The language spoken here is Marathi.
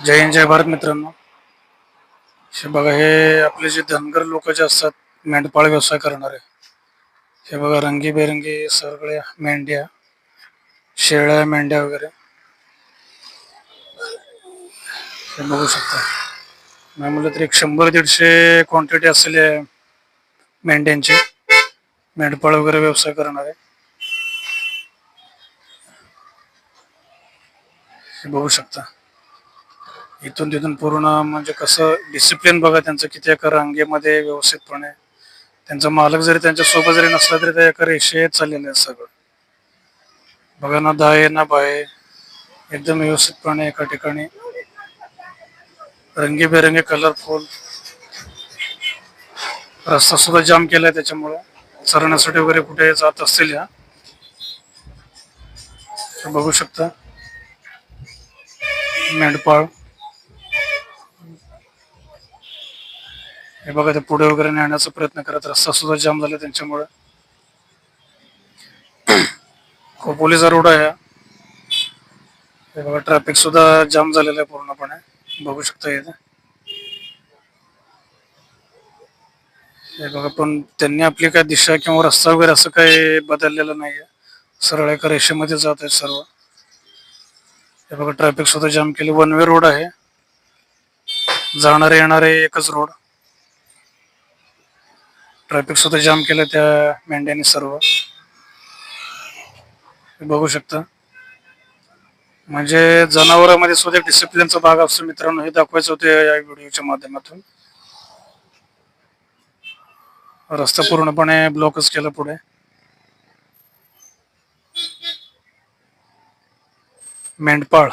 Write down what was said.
जय हिंद जय भारत मित्रांनो. हे बघा हे आपले जे धनगर लोक जे असतात मेंढपाळ व्यवसाय करणारे हे बघा रंगीबेरंगी सगळ्या मेंढ्या शेळ्या मेंढ्या वगैरे. हे बघू शकता. नाही म्हटलं तर एक शंभर दीडशे क्वांटिटी असलेली आहे मेंढ्यांची मेंढपाळ वगैरे व्यवसाय करणारे. हे बघू शकता. इथून तिथून पूर्ण म्हणजे कसं डिसिप्लिन बघा त्यांचं किती एका रांगेमध्ये व्यवस्थितपणे. त्यांचा मालक जरी त्यांच्यासोबत जरी नसला तरी त्या एका रेषेत चाललेलं आहे सगळं. बघा ना दाय ना बाय. एकदम व्यवस्थितपणे एका ठिकाणी. रंगीबेरंगी कलरफुल रस्ता सुद्धा जाम केलाय त्याच्यामुळं. चरण्यासाठी वगैरे कुठे जात असतील या. बघू शकता. मेंढपाळ. हे बघा ते पुढे वगैरे नेण्याचा प्रयत्न करत रस्ता सुद्धा जाम झाला त्यांच्यामुळे. खोपोलीचा रोड आहे हे. बघा ट्रॅफिक सुद्धा जाम झालेलं आहे पूर्णपणे. बघू शकता इथे हे बघा पण त्यांनी आपली काय दिशा किंवा रस्ता वगैरे असं काही बदललेलं नाहीये. सरळ एका रेषेमध्ये जात आहेत सर्व. हे बघा ट्रॅफिक सुद्धा जाम केले. वन वे रोड आहे. जाणारे येणारे एकच रोड ट्रॅफिक सुद्धा जाम केलं त्या मेंढ्याने सर्व. बघू शकता. म्हणजे जनावरांमध्ये सुद्धा डिसिप्लिनचा भाग असतो मित्रांनो. हे दाखवायचं होतं या व्हिडिओच्या माध्यमातून. रस्ता पूर्णपणे ब्लॉकच केला पुढे. मेंढपाळ.